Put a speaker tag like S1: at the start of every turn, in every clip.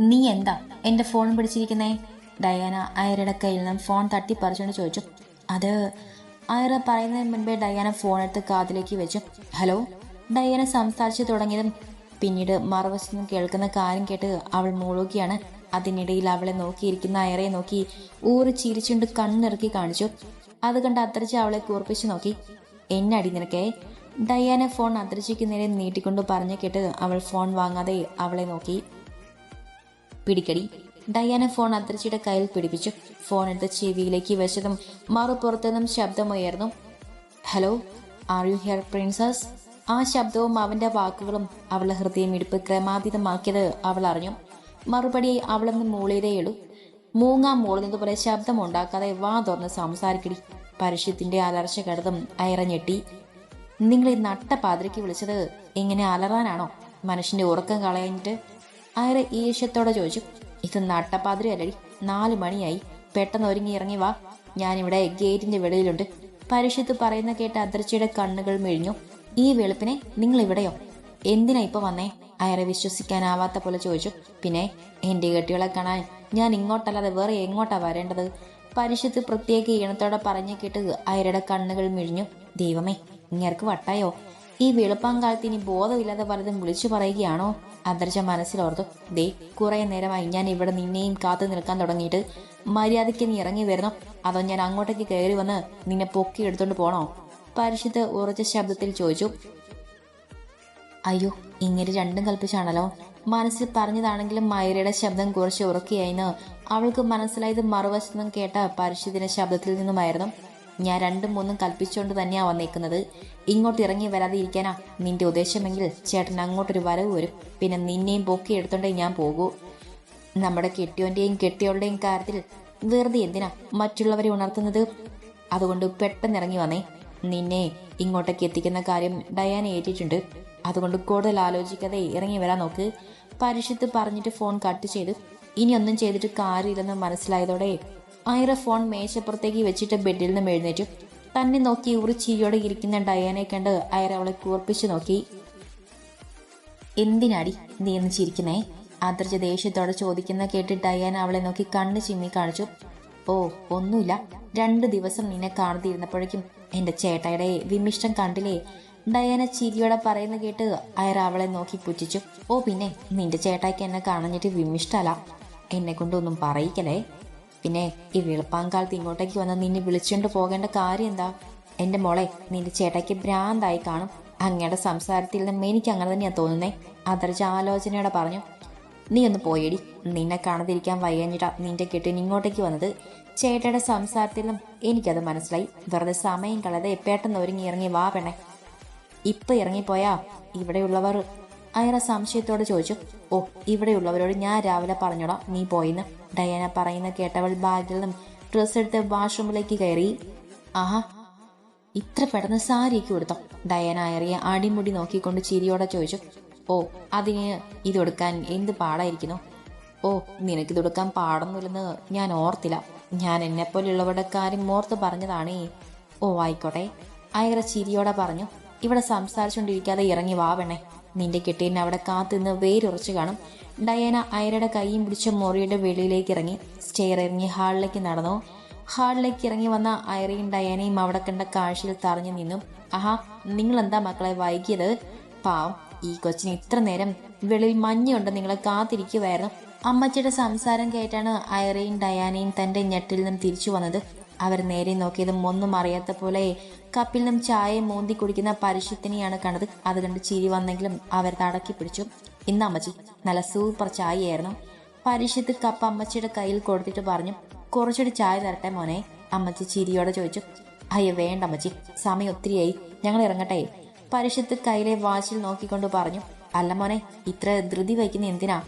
S1: നീ എന്താ? എന്റെ ഫോൺ പിടിച്ചിരിക്കുന്നേ? ഡയാന അയറയുടെ കയ്യിൽ നിന്നും ഫോൺ തട്ടിപ്പറിച്ചുകൊണ്ട് ചോദിച്ചു. അത് അയറ പറയുന്നതിന് മുൻപേ ഡയാന ഫോൺ എടുത്ത് കാതിലേക്ക് വെച്ചു. ഹലോ? ഡയാന സംസാരിച്ചു തുടങ്ങിയതും പിന്നീട് മറുവശത്ത് നിന്ന് കേൾക്കുന്ന കാര്യം കേട്ട് അവൾ മൂളുകയാണ്. അതിനിടയിൽ അവളെ നോക്കിയിരിക്കുന്ന അയറയെ നോക്കി ഊറി ചിരിച്ചുകൊണ്ട് കണ്ണിറക്കി കാണിച്ചു. അത് കണ്ട് അത്രച്ച് അവളെ കൂർപ്പിച്ചു നോക്കി. എന്നടി നിനക്കേ? ഡയാന ഫോൺ അത്രച്ചയ്ക്ക് നേരെ നീട്ടിക്കൊണ്ട് പറഞ്ഞു കേട്ട് അവൾ ഫോൺ വാങ്ങാതെ അവളെ നോക്കി. പിടിക്കടി. ഡയാന ഫോൺ അത്രച്ചിയുടെ കയ്യിൽ പിടിപ്പിച്ചു. ഫോൺ എടുത്ത് ചെവിയിലേക്ക് വെച്ചതും മറുപുറത്തു നിന്നും ശബ്ദമുയർന്നു. Hello are you here princess ആ ശബ്ദവും അവന്റെ വാക്കുകളും അവളുടെ ഹൃദയം ഇടുപ്പ് ക്രമാതീതമാക്കിയത് അവൾ അറിഞ്ഞു. മറുപടി അവളൊന്ന് മൂളിയതേയുള്ളൂ മൂങ്ങാ മൂളുന്നതുപോലെ ശബ്ദം ശബ്ദമുണ്ടാക്കാതെ വാ തുറന്ന് സംസാരിക്കടി. പരസ്യത്തിന്റെ അലർച്ച കടതും അയറഞ്ഞെട്ടി. നിങ്ങൾ ഈ നട്ട പാതിരയ്ക്ക് വിളിച്ചത് എങ്ങനെ അലറാനാണോ? മനുഷ്യന്റെ ഉറക്കം കളയാഞ്ഞിട്ട് അയറ ഈശത്തോടെ ചോദിച്ചു. ഇത് നട്ടപ്പാതിരി അല്ലടി. നാല് മണിയായി. പെട്ടെന്ന് ഒരുങ്ങി ഇറങ്ങി വാ. ഞാനിവിടെ ഗേറ്റിന്റെ വെളിയിലുണ്ട്. പരിഷത്ത് പറയുന്ന കേട്ട് അതിർച്ചയുടെ കണ്ണുകൾ മെഴിഞ്ഞു. ഈ വെളുപ്പിനെ നിങ്ങൾ ഇവിടെയോ? എന്തിനാ ഇപ്പൊ വന്നേ? അയാളെ വിശ്വസിക്കാനാവാത്ത പോലെ ചോദിച്ചു. പിന്നെ എന്റെ കെട്ടികളെ കാണാൻ ഞാൻ ഇങ്ങോട്ടല്ലാതെ വേറെ എങ്ങോട്ടാ വരേണ്ടത്? പരിഷത്ത് പ്രത്യേക ഈണത്തോടെ പറഞ്ഞു കേട്ട് അയരുടെ കണ്ണുകൾ മിഴിഞ്ഞു. ദൈവമേ ഇങ്ങേർക്ക് വട്ടായോ? ഈ വെളുപ്പാങ്കാലത്ത് ഇനി ബോധമില്ലാതെ പലതും വിളിച്ചു പറയുകയാണോ? അന്തർച്ച മനസ്സിലോർത്തു ദേ കുറെ നേരമായി ഞാൻ ഇവിടെ നിന്നെയും കാത്തു നിൽക്കാൻ തുടങ്ങിയിട്ട് മര്യാദയ്ക്ക് നീ ഇറങ്ങി വരണോ അതോ ഞാൻ അങ്ങോട്ടേക്ക് കയറി വന്ന് നിന്നെ പൊക്കി എടുത്തോണ്ട് പോണോ? പരിശുദ്ധ ഉറച്ച ശബ്ദത്തിൽ ചോദിച്ചു. അയ്യോ ഇങ്ങനെ രണ്ടും കൽപ്പിച്ചാണല്ലോ. മനസ്സിൽ പറഞ്ഞതാണെങ്കിലും മയരയുടെ ശബ്ദം കുറച്ച് ഉറക്കിയായിന്ന് അവൾക്ക് മനസ്സിലായത് മറുവശത്ത് കേട്ട പരിശുദ്ധിന്റെ ശബ്ദത്തിൽ നിന്നുമായിരുന്നു. ഞാൻ രണ്ടും മൂന്നും കൽപ്പിച്ചുകൊണ്ട് തന്നെയാണ് വന്നേക്കുന്നത്. ഇങ്ങോട്ട് ഇറങ്ങി വരാതെ ഇരിക്കാനാ നിന്റെ ഉദ്ദേശമെങ്കിൽ. ചേട്ടൻ അങ്ങോട്ടൊരു വരവ് വരും. പിന്നെ നിന്നെയും പൊക്കി എടുത്തോണ്ടേ ഞാൻ പോകൂ. നമ്മുടെ കെട്ടിയോന്റെയും കെട്ടിയോളുടെയും കാര്യത്തിൽ വെറുതെ എന്തിനാ മറ്റുള്ളവരെ ഉണർത്തുന്നത്? അതുകൊണ്ട് പെട്ടെന്ന് ഇറങ്ങി വന്നേ. നിന്നെ ഇങ്ങോട്ടേക്ക് എത്തിക്കുന്ന കാര്യം ഡയാന ഏറ്റിട്ടുണ്ട്. അതുകൊണ്ട് കൂടുതൽ ആലോചിക്കാതെ ഇറങ്ങി വരാൻ നോക്ക്. പരിഷത്ത് പറഞ്ഞിട്ട് ഫോൺ കട്ട് ചെയ്ത് ഇനിയൊന്നും ചെയ്തിട്ട് കാര്യമില്ലെന്ന് മനസ്സിലായതോടെ ഐറ ഫോൺ മേശപ്പുറത്തേക്ക് വെച്ചിട്ട് ബെഡിൽ നിന്ന് എഴുന്നേറ്റു. തന്നെ നോക്കി ഉറി ചിരിയോടെ ഇരിക്കുന്ന ഡയാനെ കണ്ട് ഐറ അവളെ കൂർപ്പിച്ചു നോക്കി. എന്തിനാടി നീ എന്ന് ചിരിക്കുന്നേ? ആദർജ ദേഷ്യത്തോടെ ചോദിക്കുന്ന കേട്ട് ഡയാന അവളെ നോക്കി കണ്ണ് ചിമ്മി കാണിച്ചു. ഓ ഒന്നുമില്ല. രണ്ടു ദിവസം നിന്നെ കാണാതിരുന്നപ്പോഴേക്കും എന്റെ ചേട്ടായുടെ വിമിഷ്ടം കണ്ടില്ലേ? ഡയാന ചിരിയോടെ പറയുന്ന കേട്ട് അയർ അവളെ നോക്കി പുച്ഛിച്ചു. ഓ പിന്നെ നിന്റെ ചേട്ടായിക്ക് എന്നെ കാണഞ്ഞിട്ട് വിമിഷ്ടല്ല. എന്നെ കൊണ്ടൊന്നും പറയിക്കലേ പിന്നെ ഈ വെളുപ്പാങ്കാലത്ത് ഇങ്ങോട്ടേക്ക് വന്ന് നിന്നെ വിളിച്ചുകൊണ്ട് പോകേണ്ട കാര്യം എന്താ? എന്റെ മോളെ നിന്റെ ചേട്ടയ്ക്ക് ഭ്രാന്തായി കാണും. അങ്ങയുടെ സംസാരത്തിൽ നിന്നും എനിക്ക് അങ്ങനെ തന്നെയാണ് തോന്നുന്നേ. അതർജ ആലോചനയോടെ പറഞ്ഞു നീ ഒന്ന് പോയടി. നിന്നെ കാണാതിരിക്കാൻ വയ്യഞ്ഞിട്ടാ നിന്റെ കെട്ടിന് ഇങ്ങോട്ടേക്ക് വന്നത്. ചേട്ടയുടെ സംസാരത്തിൽ നിന്നും എനിക്കത് മനസ്സിലായി. വെറുതെ സമയം കളയാതെ എപ്പേട്ടെന്ന് ഒരുങ്ങി ഇറങ്ങി വാ പെണ്ണെ. ഇപ്പൊ ഇറങ്ങിപ്പോയാ ഇവിടെയുള്ളവർ അയറ സംശയത്തോടെ ചോദിച്ചു ഓ ഇവിടെയുള്ളവരോട് ഞാൻ രാവിലെ പറഞ്ഞോളാം. നീ പോയിന്ന്. ഡയാന പറയുന്ന കേട്ടവൾ ബാഗിൽ നിന്നും ഡ്രസ്സ് എടുത്ത് വാഷ്റൂമിലേക്ക് കയറി. ആഹാ ഇത്ര പെട്ടെന്ന് സാരിക്ക് കൊടുത്തോ ഡയാന അയറിയ അടിമുടി നോക്കിക്കൊണ്ട് ചിരിയോടെ ചോദിച്ചു ഓ അതിന് ഇത് കൊടുക്കാൻ എന്ത് പാടായിരിക്കുന്നു? ഓ നിനക്കിത് കൊടുക്കാൻ പാടൊന്നുമില്ലെന്ന് ഞാൻ ഓർത്തില്ല. ഞാൻ എന്നെപ്പോലെയുള്ളവരുടെ കാര്യം ഓർത്ത് പറഞ്ഞതാണേ. ഓ ആയിക്കോട്ടെ. അയറ ചിരിയോടെ പറഞ്ഞു ഇവിടെ സംസാരിച്ചുകൊണ്ടിരിക്കാതെ ഇറങ്ങി വാ വേണേ നിന്റെ കെട്ടിയൻ അവിടെ കാത്തുനിന്ന് വേരുറച്ചു കാണും. ഡയാന അയരയുടെ കൈയും പിടിച്ച മുറിയുടെ വെളിയിലേക്ക് ഇറങ്ങി സ്റ്റെയർ ഇറങ്ങി ഹാളിലേക്ക് നടന്നു. ഹാളിലേക്ക് ഇറങ്ങി വന്ന അയറയും ഡയാനയും അവിടെ കണ്ട കാഴ്ചയിൽ തറഞ്ഞു നിന്നു. ആഹാ നിങ്ങൾ എന്താ മക്കളെ വൈകിയത്? പാവം ഈ കൊച്ചിന് ഇത്ര നേരം വെളിയിൽ മഞ്ഞുണ്ട് നിങ്ങളെ കാത്തിരിക്കുമായിരുന്നു അമ്മച്ചിയുടെ സംസാരം കേട്ടാണ് അയറയും ഡയാനയും തന്റെ ഞെട്ടിൽ നിന്നും തിരിച്ചു വന്നത്. അവർ നേരെ നോക്കിയതും ഒന്നും അറിയാത്ത പോലെ കപ്പിൽ നിന്നും ചായ മൂന്തി കുടിക്കുന്ന പരിശുദ്ധിനെയാണ് കണ്ടത്. അത് കണ്ട് ചിരി വന്നെങ്കിലും അവർ തടക്കി പിടിച്ചു. ഇന്ന് അമ്മച്ചി നല്ല സൂപ്പർ ചായയായിരുന്നു. പരിശുദ്ധ് കപ്പ് അമ്മച്ചിയുടെ കയ്യിൽ കൊടുത്തിട്ട് പറഞ്ഞു കുറച്ചുകൂടി ചായ തരട്ടെ മോനെ? അമ്മച്ചി ചിരിയോടെ ചോദിച്ചു അയ്യോ വേണ്ട അമ്മച്ചി സമയം ഒത്തിരിയായി ഞങ്ങൾ ഇറങ്ങട്ടെ. പരിശുദ്ധ് കയ്യിലെ വാച്ചിൽ നോക്കിക്കൊണ്ട് പറഞ്ഞു അല്ല മോനെ ഇത്ര ധൃതി വയ്ക്കുന്ന എന്തിനാ?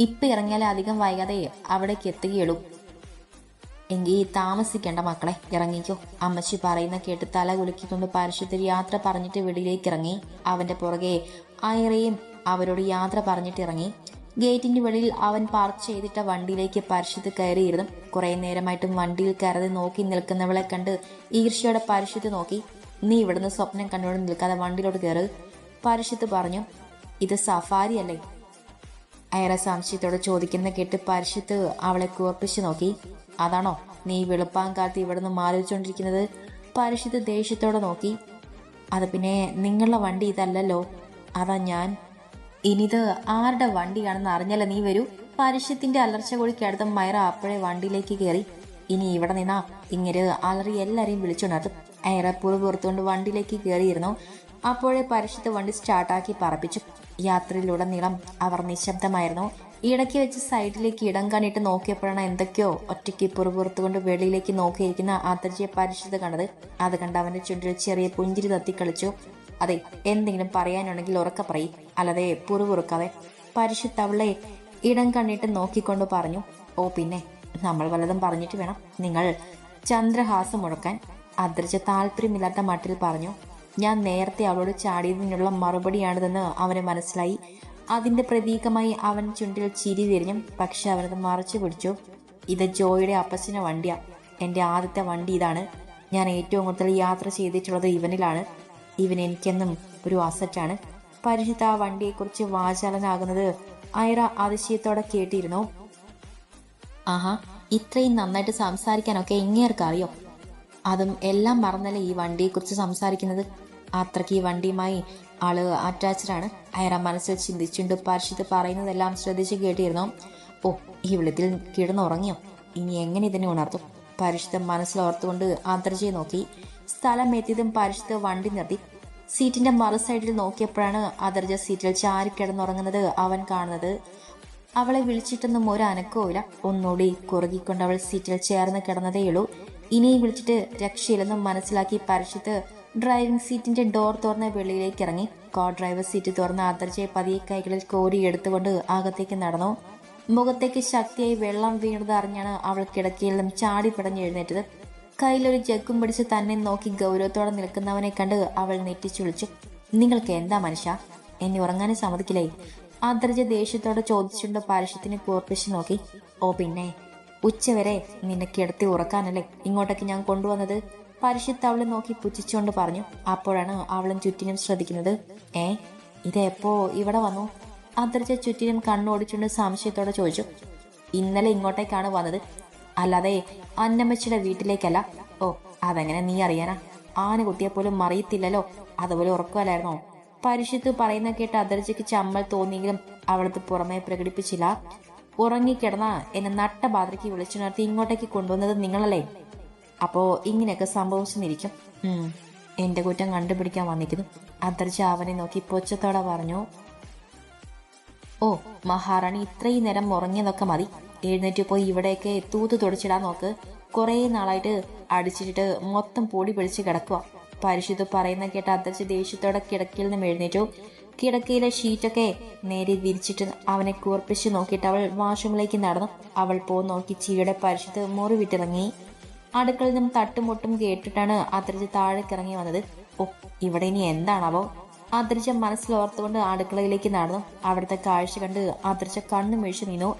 S1: ഇപ്പൊ ഇറങ്ങിയാൽ അധികം വൈകാതെ അവിടേക്ക് എത്തുകയുള്ളൂ. എങ്കിൽ താമസിക്കേണ്ട മക്കളെ ഇറങ്ങിക്കോ. അമ്മച്ചി പറയുന്ന കേട്ട് തല കുലുക്കിക്കൊണ്ട് പരിശുദ്ധ യാത്ര പറഞ്ഞിട്ട് വീടിലേക്ക് ഇറങ്ങി. അവന്റെ പുറകെ ഐറയും അവരോട് യാത്ര പറഞ്ഞിട്ട് ഇറങ്ങി. ഗേറ്റിന്റെ വെളിയിൽ അവൻ പാർക്ക് ചെയ്തിട്ട വണ്ടിയിലേക്ക് പരിശുദ്ധ കയറിയിരുന്നു. കുറെ നേരമായിട്ടും വണ്ടിയിൽ കയറി നോക്കി നിൽക്കുന്നവളെ കണ്ട് ഈർഷ്യയുടെ പരിശുദ്ധ നോക്കി. നീ ഇവിടുന്ന് സ്വപ്നം കണ്ടുകൊണ്ട് നിൽക്കാതെ വണ്ടിയിലോട്ട് കയറ് പരിശുദ്ധ പറഞ്ഞു. ഇത് സഫാരി അല്ലേ? അയറ സംശയത്തോടെ ചോദിക്കുന്ന കേട്ട് പരിശുദ്ധ് അവളെ കൂർപ്പിച്ചു നോക്കി. അതാണോ നീ വെളുപ്പാൻ കാത്തി ഇവിടുന്ന് മാറിച്ചുകൊണ്ടിരിക്കുന്നത് പരിശുദ്ധ ദേഷ്യത്തോടെ നോക്കി. അത് പിന്നെ നിങ്ങളുടെ വണ്ടി ഇതല്ലല്ലോ. അതാ ഞാൻ. ഇനിത് ആരുടെ വണ്ടിയാണെന്ന് അറിഞ്ഞല്ല നീ വരൂ. പരിശുദ്ധത്തിന്റെ അലർച്ച കൊടിക്കടുത്ത മയറ അപ്പോഴേ വണ്ടിയിലേക്ക് കയറി ഇനി ഇവിടെ നിന്നാ ഇങ്ങനെ അലറി എല്ലാരെയും വിളിച്ചുണർത്തും. പുറു പുറത്തുകൊണ്ട് വണ്ടിയിലേക്ക് കയറിയിരുന്നു അപ്പോഴേ പരിശുദ്ധ വണ്ടി സ്റ്റാർട്ടാക്കി പറപ്പിച്ചു. യാത്രയിലുടനീളം അവർ നിശബ്ദമായിരുന്നു. ഇടയ്ക്ക് വെച്ച് സൈഡിലേക്ക് ഇടം കാണിട്ട് നോക്കിയപ്പോഴാണ് എന്തൊക്കെയോ ഒറ്റയ്ക്ക് പുറപുറത്തുകൊണ്ട് വെളിയിലേക്ക് നോക്കിയിരിക്കുന്ന ആദർജിയെ പരിശുദ്ധ കണ്ടത്. അത് കണ്ട് അവന്റെ ചുണ്ടിൽ ചെറിയ പുഞ്ചിരി തത്തിക്കളിച്ചു. അതെ എന്തെങ്കിലും പറയാനുണ്ടെങ്കിൽ ഉറക്ക പറയും. അല്ലാതെ പുറപുറുക്കാതെ. പരിശുദ്ധ അവളെ ഇടം കണ്ണിട്ട് നോക്കിക്കൊണ്ട് പറഞ്ഞു ഓ പിന്നെ നമ്മൾ വല്ലതും പറഞ്ഞിട്ട് വേണം. നിങ്ങൾ ചന്ദ്രഹാസം മുഴക്കാൻ. അദ്രജ താല്പര്യമില്ലാത്ത മട്ടിൽ പറഞ്ഞു ഞാൻ നേരത്തെ അവളോട് ചാടിയതിനുള്ള മറുപടിയാണിതെന്ന് അവന് മനസ്സിലായി. അതിന്റെ പ്രതീകമായി അവൻ ചുണ്ടിൽ ചിരി തിരിഞ്ഞു പക്ഷെ അവനത് മറച്ചു പിടിച്ചു. ഇത് ജോയുടെ അപ്പച്ചന്റെ വണ്ടിയാ. എന്റെ ആദ്യത്തെ വണ്ടി ഇതാണ്. ഞാൻ ഏറ്റവും കൂടുതൽ യാത്ര ചെയ്തിട്ടുള്ളത് ഇവനിലാണ്. ഇവൻ എനിക്കെന്നും ഒരു അസറ്റാണ് പരിശുദ്ധ ആ വണ്ടിയെക്കുറിച്ച് വാചാലനാകുന്നത് ഐറ അതിശയത്തോടെ കേട്ടിരുന്നു. ആഹാ ഇത്രയും നന്നായിട്ട് സംസാരിക്കാനൊക്കെ എങ്ങേർക്കറിയോ? അതും എല്ലാം മറന്നല്ലേ ഈ വണ്ടിയെക്കുറിച്ച് സംസാരിക്കുന്നത്? അത്രയ്ക്ക് ഈ വണ്ടിയുമായി ആൾ അറ്റാച്ച്ഡ് ആണ്. അയറ മനസ്സിൽ ചിന്തിച്ചുണ്ട് പരിശുദ്ധ പറയുന്നതെല്ലാം ശ്രദ്ധിച്ച് കേട്ടിരുന്നു. ഓ ഈ വെള്ളത്തിൽ കിടന്നുറങ്ങിയോ? ഇനി എങ്ങനെ ഇതിനെ ഉണർത്തും? പരിശുദ്ധ മനസ്സിലോർത്തുകൊണ്ട് അന്തർജയെ നോക്കി. സ്ഥലം എത്തിയതും പരിശുദ്ധ വണ്ടി നിർത്തി. സീറ്റിന്റെ മറു സൈഡിൽ നോക്കിയപ്പോഴാണ് അതർജ സീറ്റിൽ ചാരി കിടന്നുറങ്ങുന്നത് അവൻ കാണുന്നത്. അവളെ വിളിച്ചിട്ടൊന്നും ഒരു അനക്കവുമില്ല ഒന്നുകൂടി കുറുകിക്കൊണ്ട് അവൾ സീറ്റിൽ ചേർന്ന് കിടന്നതേയുള്ളൂ. ഇനിയും വിളിച്ചിട്ട് രക്ഷയില്ലെന്നും മനസ്സിലാക്കി പരിശുദ്ധ ഡ്രൈവിംഗ് സീറ്റിന്റെ ഡോർ തുറന്ന് വെളിയിലേക്ക് ഇറങ്ങി. കോ ഡ്രൈവർ സീറ്റ് തുറന്ന് ആദർശയെ പതിയെ കൈകളിൽ കോരി എടുത്തുകൊണ്ട് അകത്തേക്ക് നടന്നു. മുഖത്തേക്ക് ശക്തിയായി വെള്ളം വീണത് അറിഞ്ഞാണ് അവൾ കിടക്കയിൽ നിന്നും ചാടി പിടഞ്ഞ് എഴുന്നേറ്റത്. കയ്യിലൊരു ജഗ്ഗും പിടിച്ച് തന്നെ നോക്കി ഗൗരവത്തോടെ നിൽക്കുന്നവനെ കണ്ട് അവൾ നെറ്റിച്ചു വിളിച്ചു നിങ്ങൾക്ക് എന്താ മനുഷ്യ? എന്നെ ഉറങ്ങാനും സമ്മതിക്കില്ലേ? ആദർജ ദേഷ്യത്തോടെ ചോദിച്ചുകൊണ്ട് പരസ്യത്തിന് കൂർപ്പിച്ച് നോക്കി. ഓ പിന്നെ. ഉച്ചവരെ നിന്നെ കിടത്തി ഉറക്കാനല്ലേ ഇങ്ങോട്ടേക്ക് ഞാൻ കൊണ്ടുവന്നത്? പരിശുദ്ധ അവളെ നോക്കി പുച്ഛിച്ചുകൊണ്ട് പറഞ്ഞു അപ്പോഴാണ് അവളും ചുറ്റിനും ശ്രദ്ധിക്കുന്നത്. ഏ ഇതെപ്പോ ഇവിടെ വന്നു? അന്തരിച്ച ചുറ്റിനും കണ്ണോടിച്ചുകൊണ്ട് സംശയത്തോടെ ചോദിച്ചു ഇന്നലെ ഇങ്ങോട്ടേക്കാണ് വന്നത്? അല്ലാതെ അന്നമ്മച്ചിയുടെ വീട്ടിലേക്കല്ല. ഓ അതെങ്ങനെ നീ അറിയാനാ? ആന കുട്ടിയെ പോലും മറിയത്തില്ലല്ലോ? അതുപോലെ ഉറക്കുമല്ലായിരുന്നോ? പരിശുദ്ധ പറയുന്ന കേട്ട് അദർജയ്ക്ക് ചമ്മൽ തോന്നിയെങ്കിലും അവളത് പുറമെ പ്രകടിപ്പിച്ചില്ല. ഉറങ്ങിക്കിടന്ന എന്നെ നട്ട ബാധയ്ക്ക് വിളിച്ചുണർത്തി ഇങ്ങോട്ടേക്ക് കൊണ്ടുവന്നത് നിങ്ങളല്ലേ? അപ്പോ ഇങ്ങനെയൊക്കെ സംഭവിച്ചെന്നിരിക്കും ഉം. എന്റെ കുറ്റം കണ്ടുപിടിക്കാൻ വന്നിരിക്കുന്നു. അദർജ അവനെ നോക്കി പൊച്ചത്തോടെ പറഞ്ഞു ഓ മഹാറാണി ഇത്രയും നേരം ഉറങ്ങിയതൊക്കെ മതി. എഴുന്നേറ്റ് പോയി ഇവിടെയൊക്കെ തൂത്ത് തുടച്ചിടാൻ നോക്ക്. കുറേ നാളായിട്ട് അടിച്ചിട്ട് മൊത്തം പൊടി പിടിച്ച് കിടക്കുക പരിശുദ്ധ പറയുന്ന കേട്ട അന്തരിച്ച് ദേഷ്യത്തോടെ കിടക്കയിൽ നിന്നും എഴുന്നേറ്റു. കിടക്കയിലെ ഷീറ്റൊക്കെ നേരെ വിരിച്ചിട്ട് അവനെ കൂർപ്പിച്ച് നോക്കിയിട്ട് അവൾ വാഷ്റൂമിലേക്ക് നടന്നു. അവൾ പോ നോക്കി ചീയുടെ പരിശുദ്ധ മുറി വിട്ടിറങ്ങി അടുക്കളയിൽ നിന്നും തട്ടുമുട്ടും കേട്ടിട്ടാണ് അന്തരിച്ച് താഴേക്കിറങ്ങി വന്നത്. ഓ ഇവിടെ ഇനി എന്താണാവോ? ആദർശ മനസ്സിലോർത്തുകൊണ്ട് അടുക്കളയിലേക്ക് നടന്നു. അവിടുത്തെ കാഴ്ച കണ്ട് അദ്രിജ കണ്ണു മേഴിച്ചു നിന്നു.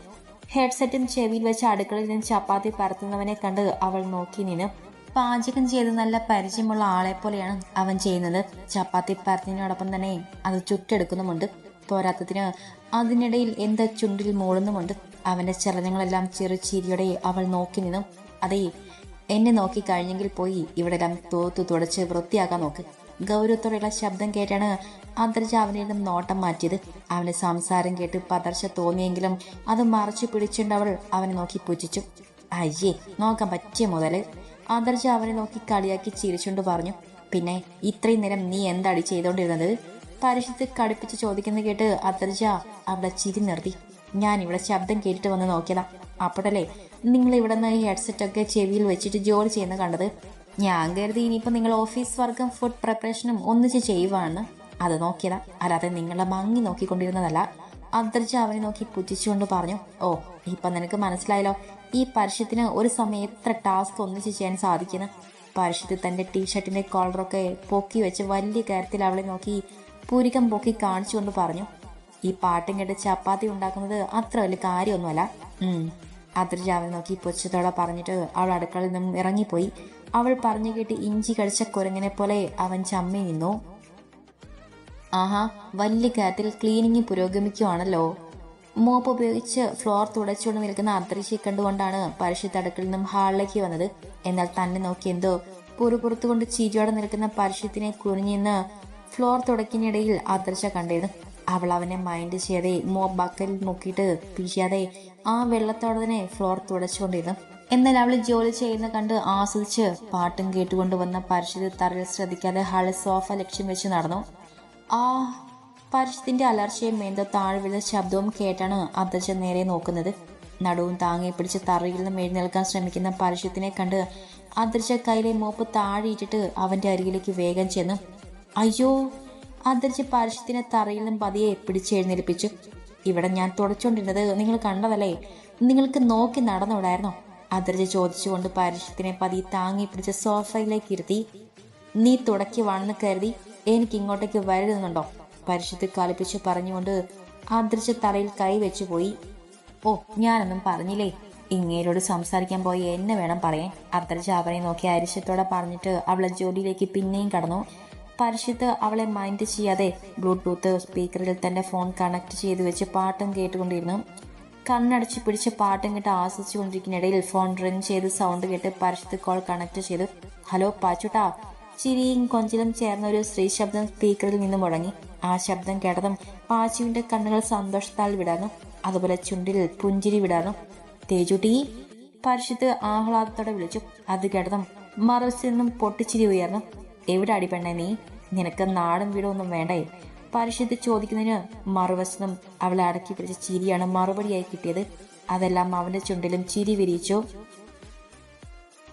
S1: ഹെഡ്സെറ്റും ചെവിയിൽ വെച്ച് അടുക്കളയിൽ നിന്ന് ചപ്പാത്തി പരത്തുന്നവനെ കണ്ട് അവൾ നോക്കി നിന്നു. പാചകം ചെയ്ത് നല്ല പരിചയമുള്ള ആളെ പോലെയാണ് അവൻ ചെയ്യുന്നത്. ചപ്പാത്തി പരത്തിനോടൊപ്പം തന്നെ അത് ചുറ്റെടുക്കുന്നുമുണ്ട് പോരാത്തതിന് അതിനിടയിൽ എന്താ ചുണ്ടിൽ മൂളുന്നുമുണ്ട്? അവന്റെ ചലനങ്ങളെല്ലാം ചെറു ചിരിയോടെ അവൾ നോക്കി നിന്നു. അതേ എന്നെ നോക്കി കഴിഞ്ഞെങ്കിൽ പോയി. ഇവിടെ എല്ലാം തോത്തു തുടച്ച് വൃത്തിയാക്കാൻ നോക്ക്. ഗൗരവത്തോടെയുള്ള ശബ്ദം കേട്ടാണ് അന്തർജ അവനിൽ നിന്നും നോട്ടം മാറ്റിയത്. അവന്റെ സംസാരം കേട്ട് പതർച്ച തോന്നിയെങ്കിലും അത് മറച്ചു പിടിച്ചുണ്ടവൾ അവനെ നോക്കി പുച്ഛിച്ചു അയ്യേ നോക്കാൻ പറ്റിയ മുതൽ. അന്തർജ അവനെ നോക്കി കളിയാക്കി ചിരിച്ചുകൊണ്ട് പറഞ്ഞു പിന്നെ ഇത്രയും നേരം നീ എന്താടി ചെയ്തോണ്ടിരുന്നത്? പരിശുദ്ധ കടുപ്പിച്ച് ചോദിക്കുന്നത് കേട്ട് അന്തർജ അവിടെ ചിരി നിർത്തി. ഞാൻ ഇവിടെ ശബ്ദം കേട്ടിട്ട് വന്ന് നോക്കിയതാ. അപ്പോഴല്ലേ നിങ്ങൾ ഇവിടെ നിന്ന് ഹെഡ്സെറ്റ് ഒക്കെ ചെവിയിൽ വെച്ചിട്ട് ജോലി ചെയ്യുന്ന കണ്ടത്? ഞാൻ കരുതി ഇനിയിപ്പോൾ നിങ്ങൾ ഓഫീസ് വർക്കും ഫുഡ് പ്രിപ്പറേഷനും ഒന്നിച്ച് ചെയ്യുവാണ് അത് നോക്കിയതാ. അല്ലാതെ നിങ്ങളെ ഭംഗി നോക്കിക്കൊണ്ടിരുന്നതല്ല. അന്തർജ അവനെ നോക്കി പുച്ഛിച്ചുകൊണ്ട് പറഞ്ഞു ഓ ഇപ്പം നിനക്ക് മനസ്സിലായല്ലോ ഈ പരസ്യത്തിന് ഒരു സമയം എത്ര ടാസ്ക് ഒന്നിച്ച് ചെയ്യാൻ സാധിക്കുന്നു. പരസ്യത്തിൽ തന്റെ ടീഷർട്ടിന്റെ കോളറൊക്കെ പൊക്കി വെച്ച് വലിയ കാര്യത്തിൽ അവളെ നോക്കി പൂരികം പൊക്കി കാണിച്ചുകൊണ്ട് പറഞ്ഞു ഈ പാട്ടും കേട്ട് ചപ്പാത്തി ഉണ്ടാക്കുന്നത് അത്ര വലിയ കാര്യമൊന്നുമല്ല. അത്ര രാവിലെ നോക്കി പുച്ഛത്തോടെ പറഞ്ഞിട്ട് അവൾ അടുക്കളയിൽ നിന്നും ഇറങ്ങിപ്പോയി. അവൾ പറഞ്ഞു കേട്ട് ഇഞ്ചി കഴിച്ച കുരങ്ങനെ പോലെ അവൻ ചമ്മി നിന്നു. ആഹാ വലിയ കാര്യത്തിൽ ക്ലീനിങ് പുരോഗമിക്കുവാണല്ലോ. മോപ്പ് ഉപയോഗിച്ച് ഫ്ലോർ തുടച്ചുകൊണ്ട് നിൽക്കുന്ന അന്തരീക്ഷയെ കണ്ടുകൊണ്ടാണ് പരിശുദ്ധ അടുക്കളിൽ നിന്നും ഹാളിലേക്ക് വന്നത്. എന്നാൽ തന്നെ നോക്കി എന്തോ പുറപുറത്തുകൊണ്ട് ചീരിയോടെ നിൽക്കുന്ന പരിശുദ്ധിനെ കുനിഞ്ഞിന്ന് ഫ്ലോർ തുടക്കിനിടയിൽ അദർശ കണ്ടിരുന്നു അവൾ അവനെ മൈൻഡ് ചെയ്യാതെ മോ ബക്കലിൽ മുക്കിയിട്ട് ആ വെള്ളത്തോടതിനെ ഫ്ലോർ തുടച്ചുകൊണ്ടിരുന്നു. എന്നാൽ അവൾ ജോലി ചെയ്യുന്ന കണ്ട് ആസ്വദിച്ച് പാട്ടും കേട്ടുകൊണ്ട് വന്ന പരിശുദ്ധ തറയിൽ ശ്രദ്ധിക്കാതെ ഹാളിൽ സോഫ ലക്ഷ്യം വെച്ച് നടന്നു. ആ പരിശുദ്ധിന്റെ അലർച്ചയും എന്തോ താഴെ വീഴുന്ന ശബ്ദവും കേട്ടാണ് അദ്ദേഹം നേരെ നോക്കുന്നത്. നടുവും താങ്ങി പിടിച്ച് തറയിൽ നിന്നും എഴുന്നേൽക്കാൻ ശ്രമിക്കുന്ന പരിശുദ്ധിനെ കണ്ട് അധ്യക്ഷ കയ്യിലെ മോപ്പ് താഴെയിട്ടിട്ട് അവന്റെ അരികിലേക്ക് വേഗം ചെന്നു. അയ്യോ അന്തരിച്ച് പരസ്യത്തിനെ തറയിൽ നിന്നും പതിയെ പിടിച്ചെഴുന്നേൽപ്പിച്ചു ഇവിടെ ഞാൻ തുടച്ചുകൊണ്ടിരുന്നത് നിങ്ങൾ കണ്ടതല്ലേ? നിങ്ങൾക്ക് നോക്കി നടന്നുവിടായിരുന്നോ അതിർജ് ചോദിച്ചുകൊണ്ട് പരസ്യത്തിനെ പതി താങ്ങി പിടിച്ച സോഫയിലേക്ക് ഇരുത്തി. നീ തുടക്കി വാണെന്ന് കരുതി എനിക്ക് ഇങ്ങോട്ടേക്ക് വരരുന്നുണ്ടോ പരിശുദ്ധി കളിപ്പിച്ച് പറഞ്ഞുകൊണ്ട് തറയിൽ കൈവച്ചു പോയി ഓ ഞാനൊന്നും പറഞ്ഞില്ലേ? ഇങ്ങേരോട് സംസാരിക്കാൻ പോയി എന്നെ വേണം പറയാൻ. അന്തരിച്ച് അവനെ നോക്കി അരിശത്തോടെ പറഞ്ഞിട്ട് അവളെ ജോലിയിലേക്ക് പിന്നെയും കടന്നു. പരിശുദ്ധ അവളെ മൈൻഡ് ചെയ്യാതെ ബ്ലൂടൂത്ത് സ്പീക്കറിൽ തന്റെ ഫോൺ കണക്ട് ചെയ്ത് വെച്ച് പാട്ടും കേട്ടുകൊണ്ടിരുന്നു. കണ്ണടച്ച് പിടിച്ച് പാട്ടും കേട്ട് ആസ്വദിച്ചുകൊണ്ടിരിക്കുന്നിടയിൽ ഫോൺ റിങ് ചെയ്ത് സൗണ്ട് കേട്ട് പരിശുദ്ധ കോൾ കണക്ട് ചെയ്തു. ഹലോ പാച്ചുട്ടാ. ചിരിയും കൊഞ്ചിലും ചേർന്ന ഒരു സ്ത്രീ ശബ്ദം സ്പീക്കറിൽ നിന്നും മുടങ്ങി ആ ശബ്ദം കേട്ടതും പാച്ചുവിന്റെ കണ്ണുകൾ സന്തോഷത്താൽ വിടാനും അതുപോലെ ചുണ്ടിൽ പുഞ്ചിരി വിടാനും തേജുട്ടി. പരിശുദ്ധ ആഹ്ലാദത്തോടെ വിളിച്ചു. അത് കേട്ടതും മറുസിൽ നിന്നും പൊട്ടിച്ചിരി ഉയർന്നു. എവിടെ അടിപ്പെണ്ണേ നീ? നിനക്ക് നാടും വീടൊന്നും വേണ്ടേ? പരിശുദ്ധ ചോദിക്കുന്നതിന് മറുവശത്തും അവളെ അടക്കി പിടിച്ച ചിരിയാണ് മറുപടിയായി കിട്ടിയത്. അതെല്ലാം അവന്റെ ചുണ്ടിലും ചിരി വിരിയിച്ചു.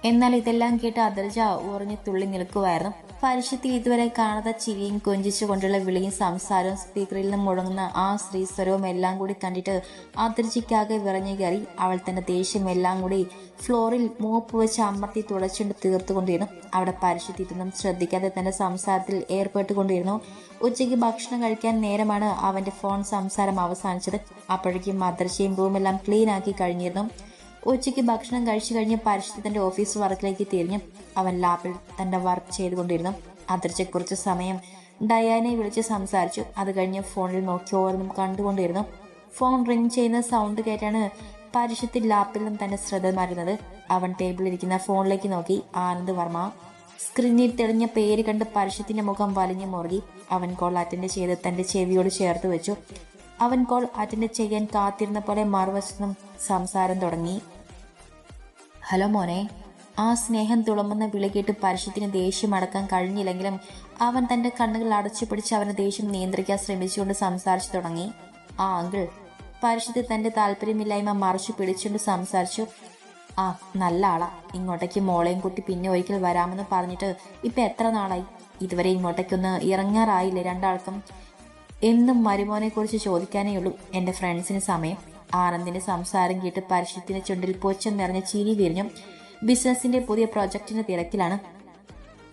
S1: എന്നാൽ ഇതെല്ലാം കേട്ട് അദർജ ഉറഞ്ഞു തുള്ളി നിൽക്കുമായിരുന്നു പരിശുദ്ധി ഇതുവരെ കാണാത്ത ചിരിയും കൊഞ്ചിച്ചുകൊണ്ടുള്ള വിളിയും സംസാരവും സ്പീക്കറിൽ നിന്നും മുഴങ്ങുന്ന ആ സ്ത്രീ സ്വരവും എല്ലാം കൂടി കണ്ടിട്ട് അതിർജിക്കാകെ വിറഞ്ഞു കയറി. അവൾ തന്റെ ദേഷ്യം എല്ലാം കൂടി ഫ്ലോറിൽ മൂപ്പ് വെച്ച് അമർത്തി തുടച്ചുകൊണ്ട് തീർത്തുകൊണ്ടിരുന്നു. അവിടെ പരിശുദ്ധി ഇതൊന്നും ശ്രദ്ധിക്കാതെ തന്റെ സംസാരത്തിൽ ഏർപ്പെട്ടുകൊണ്ടിരുന്നു. ഉച്ചയ്ക്ക് ഭക്ഷണം കഴിക്കാൻ നേരമാണ് അവന്റെ ഫോൺ സംസാരം അവസാനിച്ചത്. അപ്പോഴേക്കും അദർശയും റൂമെല്ലാം ക്ലീൻ ആക്കി കഴിഞ്ഞിരുന്നു. ഉച്ചയ്ക്ക് ഭക്ഷണം കഴിച്ചു കഴിഞ്ഞ് പരിശുദ്ധത്തിന്റെ തന്റെ ഓഫീസ് വർക്കിലേക്ക് തിരിഞ്ഞ് അവൻ ലാബിൽ തന്റെ വർക്ക് ചെയ്തുകൊണ്ടിരുന്നു. അതിർച്ച കുറച്ച് സമയം ഡയാനെ വിളിച്ച് സംസാരിച്ചു. അത് കഴിഞ്ഞ് ഫോണിൽ നോക്കി ഓരോന്നും കണ്ടുകൊണ്ടിരുന്നു. ഫോൺ റിങ് ചെയ്യുന്ന സൗണ്ട് കേട്ടാണ് പരിശുദ്ധി ലാപ്പിൽ നിന്ന് തന്റെ ശ്രദ്ധ മാറുന്നത് അവൻ ടേബിളിലിരിക്കുന്ന ഫോണിലേക്ക് നോക്കി. ആനന്ദ് വർമ്മ സ്ക്രീനിൽ തെളിഞ്ഞ പേര് കണ്ട് പരിശുദ്ധിന്റെ മുഖം വലിഞ്ഞു മുറുകി. അവൻ കോൾ അറ്റൻഡ് ചെയ്ത് തന്റെ ചെവിയോട് ചേർത്ത് വെച്ചു. അവൻ കോൾ അറ്റൻഡ് ചെയ്യാൻ കാത്തിരുന്ന പോലെ മറുവശത്തും സംസാരം തുടങ്ങി. ഹലോ മോനെ ആ സ്നേഹം തുളുമ്പുന്ന വിളി കേട്ട് പരിശുദ്ധിന് ദേഷ്യം അടക്കാൻ കഴിഞ്ഞില്ലെങ്കിലും അവൻ തന്റെ കണ്ണുകൾ അടച്ചു പിടിച്ച് അവന്റെ ദേഷ്യം നിയന്ത്രിക്കാൻ ശ്രമിച്ചുകൊണ്ട് സംസാരിച്ചു തുടങ്ങി. ആ അങ്കിൾ പരിശുദ്ധി തന്റെ താല്പര്യമില്ലായ്മ മറച്ചു പിടിച്ചുകൊണ്ട് സംസാരിച്ചു. ആ നല്ല ആളാ. ഇങ്ങോട്ടേക്ക് മോളെയും കുട്ടി പിന്നെ ഒരിക്കൽ വരാമെന്ന് പറഞ്ഞിട്ട് ഇപ്പൊ എത്ര നാളായി? ഇതുവരെ ഇങ്ങോട്ടേക്കൊന്ന് ഇറങ്ങാറായില്ലേ രണ്ടാൾക്കും? എന്നും മരുമോനെ കുറിച്ച് ചോദിക്കാനേ ഉള്ളൂ എന്റെ ഫ്രണ്ട്സിന് സമയം. ആനന്ദിന്റെ സംസാരം കേട്ട് പരിശുദ്ധിന്റെ ചുണ്ടിൽ പൊച്ചം നിറഞ്ഞ ചിരി വിരിഞ്ഞു. ബിസിനസിന്റെ പുതിയ പ്രോജക്റ്റിന്റെ തിരക്കിലാണ്.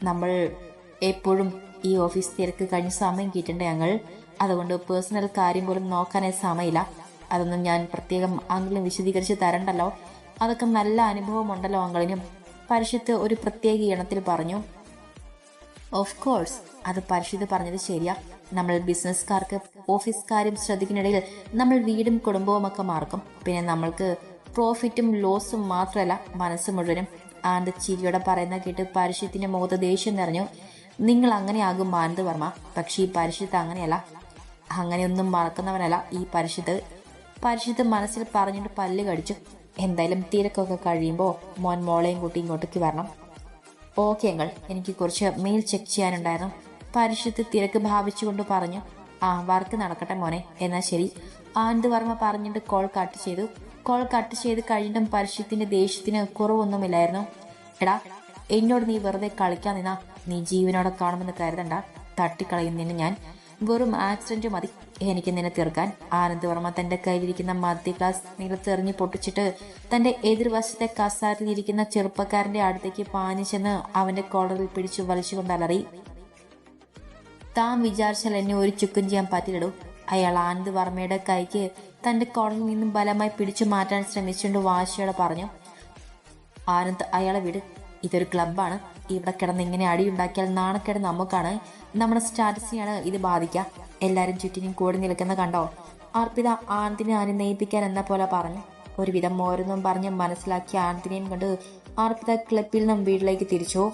S1: നമ്മൾ എപ്പോഴും ഈ ഓഫീസ് തിരക്ക് കഴിഞ്ഞ് സമയം കിട്ടേണ്ട ഞങ്ങൾ അതുകൊണ്ട് പേഴ്സണൽ കാര്യം പോലും നോക്കാനേ സമയമില്ല. അതൊന്നും ഞാൻ പ്രത്യേകം അങ്കിളും വിശദീകരിച്ച് തരണ്ടല്ലോ. അതൊക്കെ നല്ല അനുഭവമുണ്ടല്ലോ അങ്കിളിനും പരിശുദ്ധ ഒരു പ്രത്യേക ഇണത്തിൽ പറഞ്ഞു. ഓഫ് കോഴ്സ് അത് പരിശുദ്ധ പറഞ്ഞത് ശരിയാ. നമ്മൾ ബിസിനസ്സുകാർക്ക് ഓഫീസ് കാര്യം ശ്രദ്ധിക്കുന്നിടയിൽ നമ്മൾ വീടും കുടുംബവും ഒക്കെ മാർക്കും പിന്നെ നമ്മൾക്ക് പ്രോഫിറ്റും ലോസും മാത്രമല്ല മനസ്സ് മുഴുവനും. ആനന്ദ് ചിരിയോടെ പറയുന്ന കേട്ട് പരിശുദ്ധിന്റെ മുഖത്ത് ദേഷ്യം നിറഞ്ഞു. നിങ്ങൾ അങ്ങനെയാകും ആനന്ദ് വർമ്മ. പക്ഷേ ഈ പരിശുദ്ധ അങ്ങനെയല്ല. അങ്ങനെയൊന്നും മറക്കുന്നവനല്ല ഈ പരിശുദ്ധ. പരിശുദ്ധ മനസ്സിൽ പറഞ്ഞിട്ട് പല്ല് കടിച്ചു. എന്തായാലും തിരക്കൊക്കെ കഴിയുമ്പോൾ മോൻ മോളെയും കൂട്ടി ഇങ്ങോട്ടേക്ക് വരണം. ഓക്കെ അങ്ങൾ എനിക്ക് കുറച്ച് മെയിൽ ചെക്ക് ചെയ്യാനുണ്ടായിരുന്നു. പരിശുദ്ധ തിരക്ക് ഭാവിച്ചുകൊണ്ട് പറഞ്ഞു ആ വർക്ക് നടക്കട്ടെ മോനെ എന്നാ ശരി. ആനന്ദ് വർമ്മ പറഞ്ഞിട്ട് കോൾ കട്ട് ചെയ്തു. കോൾ കട്ട് ചെയ്ത് കഴിഞ്ഞിട്ടും പരിഷത്തിന്റെ ദേഷ്യത്തിന് കുറവൊന്നുമില്ലായിരുന്നു. എടാ എന്നോട് നീ വെറുതെ കളിക്കാൻ നിന്നാ നീ ജീവനോടെ കാണുമെന്ന് കരുതണ്ട തട്ടിക്കളയുന്നതിന് ഞാൻ വെറും ആക്സിഡന്റ് മതി. എനിക്ക് നിന്നെ തീർക്കാൻ. ആനന്ദ് വർമ്മ തന്റെ കയ്യിലിരിക്കുന്ന മദ്യ ഗ്ലാസ് നിലത്തെറിഞ്ഞ് പൊട്ടിച്ചിട്ട് തന്റെ എതിർവശത്തെ കസാരയിലിരിക്കുന്ന ചെറുപ്പക്കാരന്റെ അടുത്തേക്ക് പാഞ്ഞു ചെന്ന് അവന്റെ കോളറിൽ പിടിച്ചു വലിച്ചുകൊണ്ട് അലറി. താൻ വിചാരിച്ചാൽ എന്നെ ഒരു ചുക്കും ചെയ്യാൻ പറ്റില്ലടൂ. അയാൾ ആനന്ദ് വർമ്മയുടെ കൈക്ക് തന്റെ കോടതിയിൽ നിന്നും ബലമായി പിടിച്ചു മാറ്റാൻ ശ്രമിച്ചുകൊണ്ട് വാശിയോടെ പറഞ്ഞു ആനന്ദ് അയാളെ വിട്. ഇതൊരു ക്ലബാണ് ഇവിടെ കിടന്ന് ഇങ്ങനെ അടിയുണ്ടാക്കിയാൽ നാണക്കേട് നമുക്കാണ്. നമ്മുടെ സ്റ്റാറ്റസിനെയാണ് ഇത് ബാധിക്കുക. എല്ലാവരും ചുറ്റിനും കൂടി നിൽക്കുന്ന കണ്ടോ? അർപ്പിത ആനന്ദിനെ അനുനയിപ്പിക്കാൻ എന്ന പോലെ പറഞ്ഞു. ഒരുവിധം ഓരോന്നും പറഞ്ഞ് മനസ്സിലാക്കിയ ആനന്ദിനെയും കണ്ട് അർപ്പിത ക്ലബിൽ നിന്നും വീട്ടിലേക്ക് തിരിച്ചു.